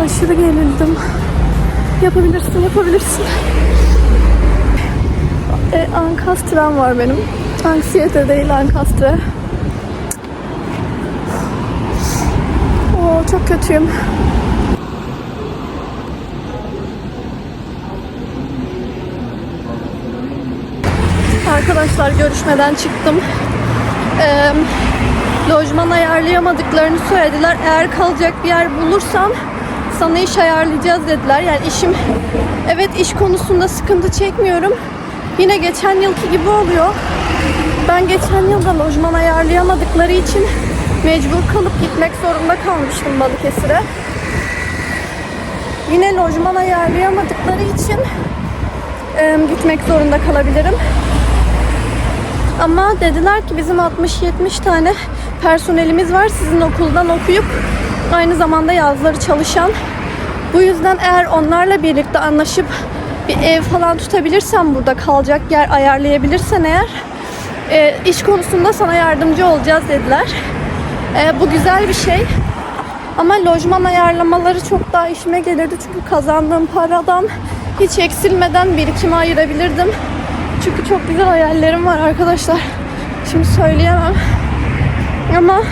Aşırı gerildim. Yapabilirsin, yapabilirsin. E, ankastram var benim. Anksiyete değil ankastre. Oo, çok kötüyüm. Arkadaşlar görüşmeden çıktım. Eee lojman ayarlayamadıklarını söylediler. Eğer kalacak bir yer bulursam sana iş ayarlayacağız dediler. Yani işim evet iş konusunda sıkıntı çekmiyorum. Yine geçen yılki gibi oluyor. Ben geçen yılda lojman ayarlayamadıkları için mecbur kalıp gitmek zorunda kalmıştım Balıkesir'e. Yine lojman ayarlayamadıkları için e, gitmek zorunda kalabilirim. Ama dediler ki bizim 60-70 tane personelimiz var sizin okuldan okuyup aynı zamanda yazları çalışan. Bu yüzden eğer onlarla birlikte anlaşıp bir ev falan tutabilirsen burada kalacak yer ayarlayabilirsen eğer e, iş konusunda sana yardımcı olacağız dediler. E, bu güzel bir şey. Ama lojman ayarlamaları çok daha işime gelirdi çünkü kazandığım paradan hiç eksilmeden birikime ayırabilirdim. Çünkü çok güzel hayallerim var arkadaşlar. Şimdi söyleyemem. Ama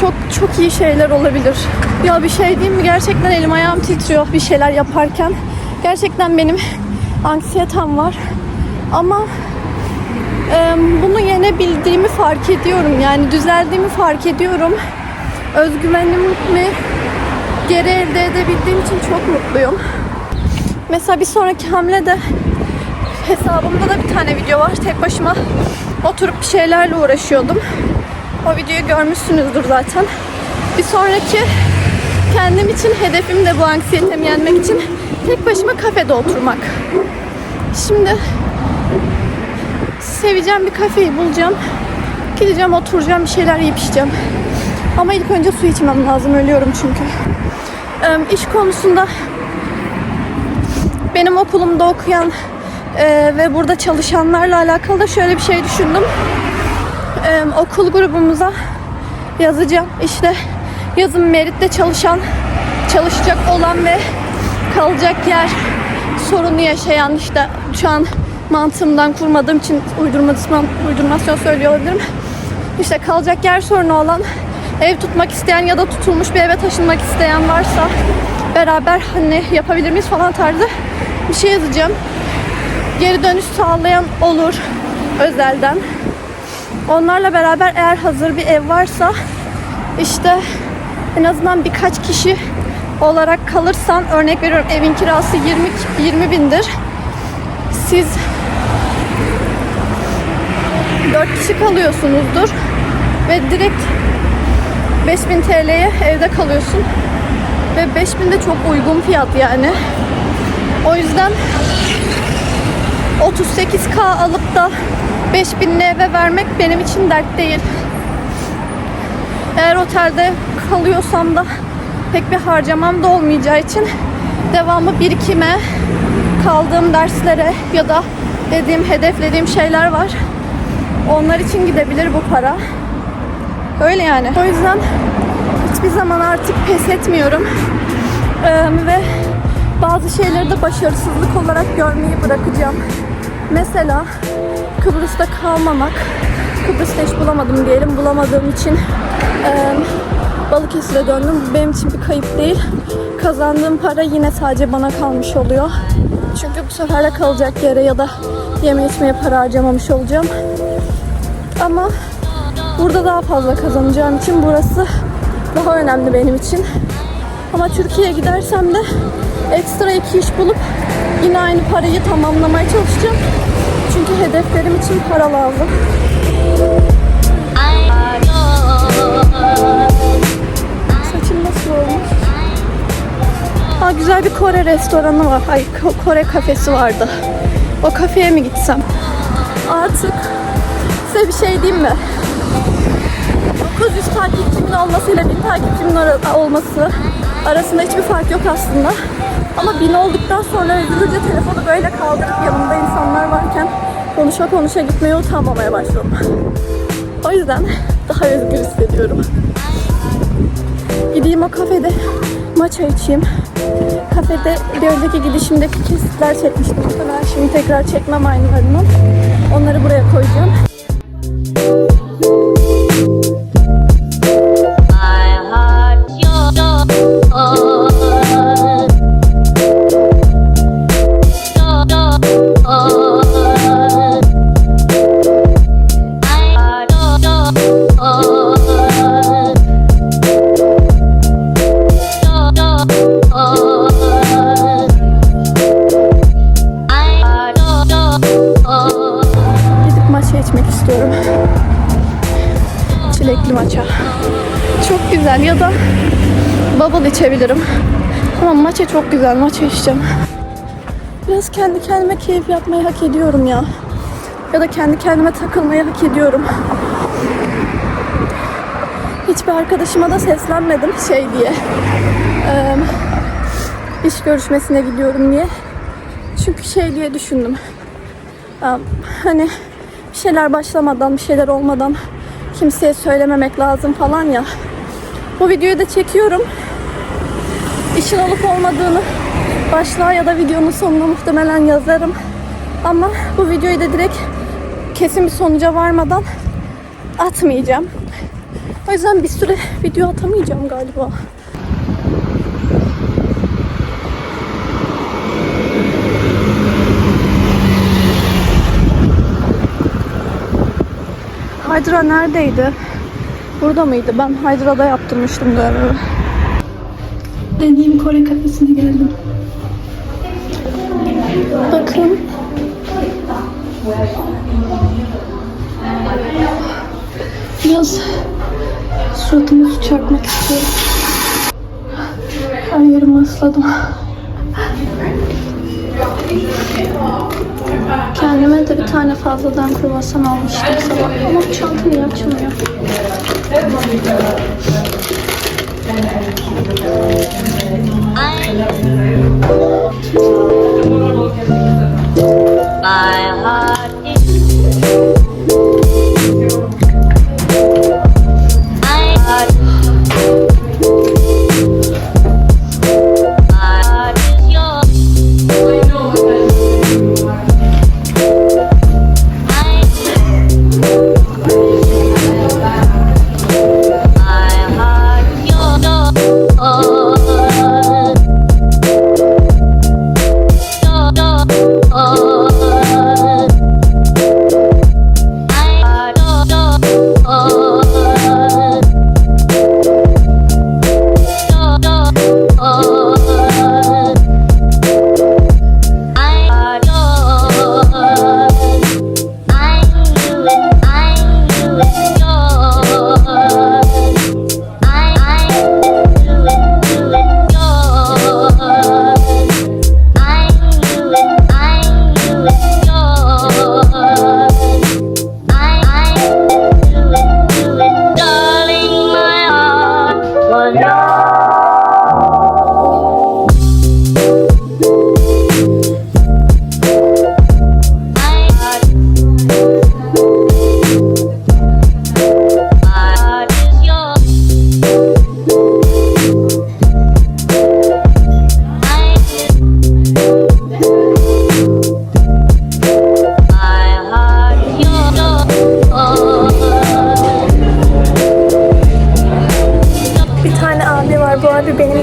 çok çok iyi şeyler olabilir. Ya bir şey diyeyim mi? Gerçekten elim ayağım titriyor bir şeyler yaparken. Gerçekten benim anksiyetem var. Ama e, bunu yenebildiğimi fark ediyorum. Yani düzeldiğimi fark ediyorum. Özgüvenimi geri elde edebildiğim için çok mutluyum. Mesela bir sonraki hamlede hesabımda da bir tane video var. Tek başıma oturup bir şeylerle uğraşıyordum. O videoyu görmüşsünüzdür zaten. Bir sonraki kendim için hedefim de bu anksiyetemi yenmek için tek başıma kafede oturmak. Şimdi seveceğim bir kafeyi bulacağım. Gideceğim oturacağım bir şeyler yiyip içeceğim. Ama ilk önce su içmem lazım ölüyorum çünkü. Ee, iş konusunda benim okulumda okuyan e, ve burada çalışanlarla alakalı da şöyle bir şey düşündüm. E, okul grubumuza yazacağım. İşte yazın meritte çalışan, çalışacak olan ve kalacak yer sorunu yaşayan işte şu an mantığımdan kurmadığım için uydurma, uydurmasyon söylüyor olabilirim. İşte kalacak yer sorunu olan ev tutmak isteyen ya da tutulmuş bir eve taşınmak isteyen varsa beraber hani yapabilir miyiz falan tarzı bir şey yazacağım. Geri dönüş sağlayan olur özelden. Onlarla beraber eğer hazır bir ev varsa işte en azından birkaç kişi olarak kalırsan örnek veriyorum evin kirası 20 20 bindir. Siz 4 kişi kalıyorsunuzdur ve direkt 5000 TL'ye evde kalıyorsun. Ve 5000 de çok uygun fiyat yani. O yüzden 38k alıp da 5000 eve vermek benim için dert değil. Eğer otelde kalıyorsam da pek bir harcamam da olmayacağı için devamı birikime, kaldığım derslere ya da dediğim, hedeflediğim şeyler var. Onlar için gidebilir bu para. Öyle yani. O yüzden hiçbir zaman artık pes etmiyorum. Ee, ve bazı şeyleri de başarısızlık olarak görmeyi bırakacağım. Mesela Kıbrıs'ta kalmamak. Kıbrıs'ta hiç bulamadım diyelim. Bulamadığım için e, Balıkesir'e döndüm. Bu benim için bir kayıp değil. Kazandığım para yine sadece bana kalmış oluyor. Çünkü bu sefer de kalacak yere ya da yeme içmeye para harcamamış olacağım. Ama burada daha fazla kazanacağım için burası daha önemli benim için. Ama Türkiye'ye gidersem de ekstra iki iş bulup yine aynı parayı tamamlamaya çalışacağım. Çünkü hedeflerim için para lazım. Saçım nasıl olmuş? Ha güzel bir Kore restoranı var. Ay Ko- Kore kafesi vardı. O kafeye mi gitsem? Artık size bir şey diyeyim mi? 900 takipçimin olmasıyla 1000 takipçimin olması arasında hiçbir fark yok aslında. Ama 1000 olduktan sonra üzülünce telefonu böyle kaldırıp yanımda insanlar varken konuşa konuşa gitmeye utanmamaya başladım. O yüzden daha özgür hissediyorum. Gideyim o kafede maça içeyim. Kafede bir önceki gidişimdeki kesitler çekmiştim. Muhtemelen şimdi tekrar çekmem aynılarından. Onları buraya koyacağım. Bubble içebilirim. Ama maça çok güzel. Maça içeceğim. Biraz kendi kendime keyif yapmayı hak ediyorum ya. Ya da kendi kendime takılmayı hak ediyorum. Hiçbir arkadaşıma da seslenmedim şey diye. Eee iş görüşmesine gidiyorum diye. Çünkü şey diye düşündüm. Ya, hani bir şeyler başlamadan, bir şeyler olmadan kimseye söylememek lazım falan ya. Bu videoyu da çekiyorum. İşin olup olmadığını başlığa ya da videonun sonuna muhtemelen yazarım. Ama bu videoyu da direkt kesin bir sonuca varmadan atmayacağım. O yüzden bir süre video atamayacağım galiba. Hydra neredeydi? Burada mıydı? Ben Hydra'da yaptırmıştım dövmemi. Deneyim Kore kafesine geldim. Bakın. Biraz suratımı su çarpmak istiyorum. Her yerimi ısladım. Kendime de bir tane fazladan kruvasan almıştım sabah. Ama bu çanta niye açılmıyor?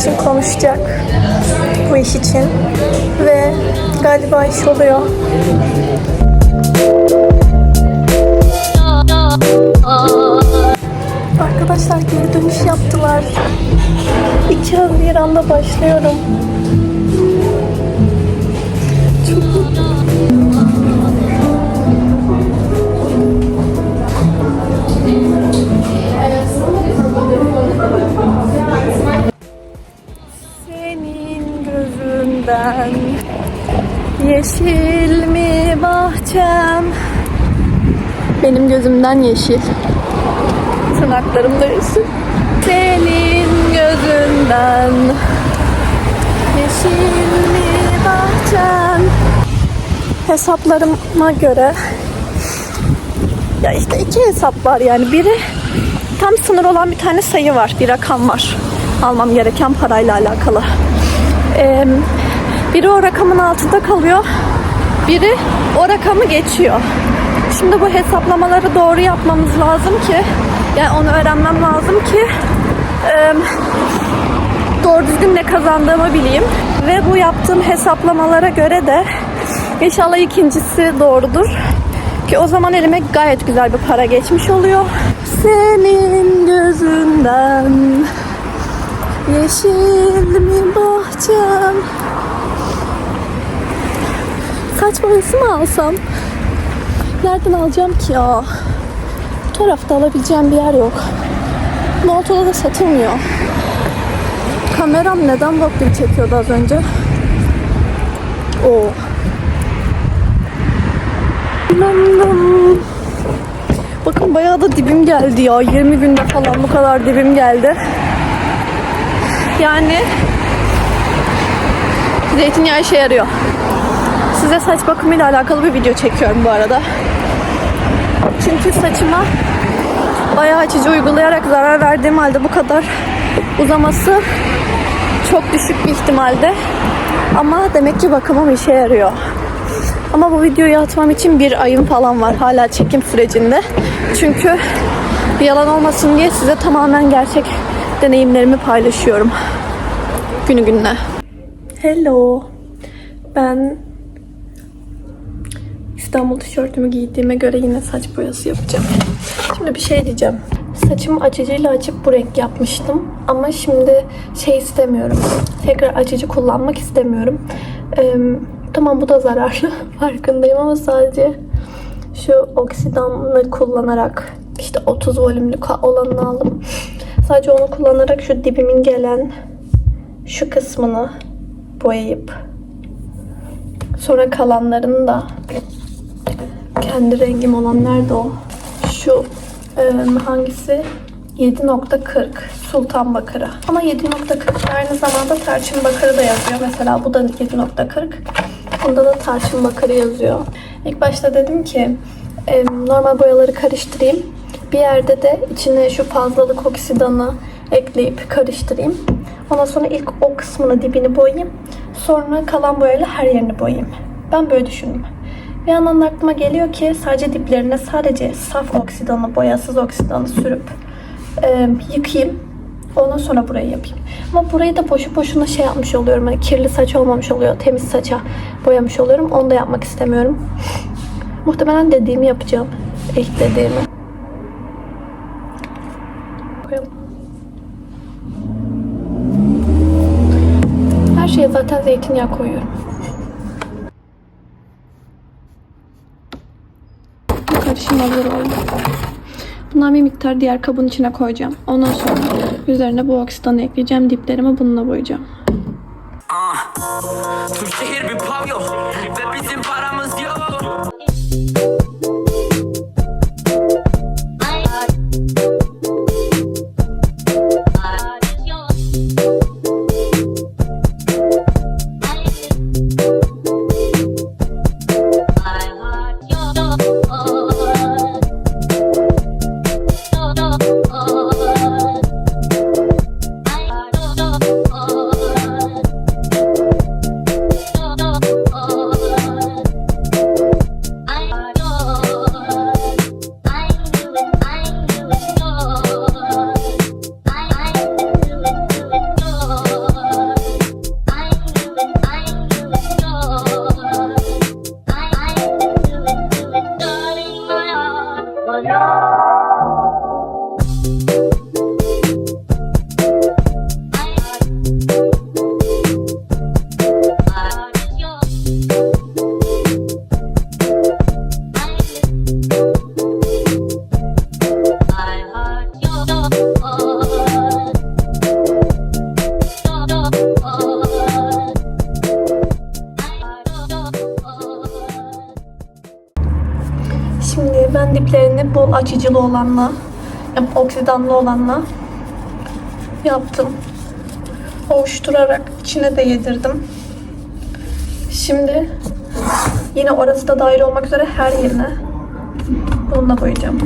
İçin konuşacak bu iş için ve galiba iş oluyor. Arkadaşlar geri dönüş yaptılar. 2 Haziran'da başlıyorum. Gözünden Yeşil mi bahçem? Benim gözümden yeşil. Tırnaklarım da yeşil. Senin gözünden Yeşil mi bahçem? Hesaplarıma göre Ya işte iki hesap var yani. Biri tam sınır olan bir tane sayı var. Bir rakam var. Almam gereken parayla alakalı. Ee, biri o rakamın altında kalıyor. Biri o rakamı geçiyor. Şimdi bu hesaplamaları doğru yapmamız lazım ki yani onu öğrenmem lazım ki doğru düzgün ne kazandığımı bileyim. Ve bu yaptığım hesaplamalara göre de inşallah ikincisi doğrudur. Ki o zaman elime gayet güzel bir para geçmiş oluyor. Senin gözünden Yeşil mi bahçem Saç boyası mı alsam? Nereden alacağım ki ya? Bu tarafta alabileceğim bir yer yok. Molto'da da satılmıyor. Kameram neden vlog çekiyordu az önce? Oo. Lam lam. Bakın bayağı da dibim geldi ya. 20 günde falan bu kadar dibim geldi. Yani zeytinyağı işe yarıyor. Size saç bakımıyla alakalı bir video çekiyorum bu arada. Çünkü saçıma bayağı açıcı uygulayarak zarar verdiğim halde bu kadar uzaması çok düşük bir ihtimalde. Ama demek ki bakımım işe yarıyor. Ama bu videoyu atmam için bir ayım falan var hala çekim sürecinde. Çünkü bir yalan olmasın diye size tamamen gerçek deneyimlerimi paylaşıyorum. Günü gününe. Hello. Ben İstanbul tişörtümü giydiğime göre yine saç boyası yapacağım. Şimdi bir şey diyeceğim. Saçımı açıcıyla açıp bu renk yapmıştım. Ama şimdi şey istemiyorum. Tekrar açıcı kullanmak istemiyorum. Ee, tamam bu da zararlı. Farkındayım ama sadece şu oksidanlı kullanarak işte 30 volümlü olanını aldım. Sadece onu kullanarak şu dibimin gelen şu kısmını boyayıp sonra kalanlarını da kendi rengim olan nerede o? Şu e, hangisi? 7.40 Sultan Bakırı. Ama 7.40 aynı zamanda tarçın bakırı da yazıyor. Mesela bu da 7.40. Bunda da tarçın bakırı yazıyor. İlk başta dedim ki e, normal boyaları karıştırayım. Bir yerde de içine şu fazlalık oksidanı ekleyip karıştırayım. Ondan sonra ilk o kısmını dibini boyayayım. Sonra kalan boyayla her yerini boyayayım. Ben böyle düşündüm. Bir yandan aklıma geliyor ki sadece diplerine sadece saf oksidanı, boyasız oksidanı sürüp e, yıkayayım. Ondan sonra burayı yapayım. Ama burayı da boşu boşuna şey yapmış oluyorum. Hani kirli saç olmamış oluyor. Temiz saça boyamış oluyorum. Onu da yapmak istemiyorum. Muhtemelen dediğimi yapacağım. İlk dediğimi. Koyalım. Her şeye zaten zeytinyağı koyuyorum. Hazır oldu. Bundan bir miktar diğer kabın içine koyacağım. Ondan sonra üzerine bu oksidanı ekleyeceğim. Diplerimi bununla boyayacağım. Ah, Tüm şehir bir pavyon ve bizim bol açıcılı olanla, yani oksidanlı olanla yaptım. Ovuşturarak içine de yedirdim. Şimdi yine orası da dahil olmak üzere her yerine bununla boyayacağım.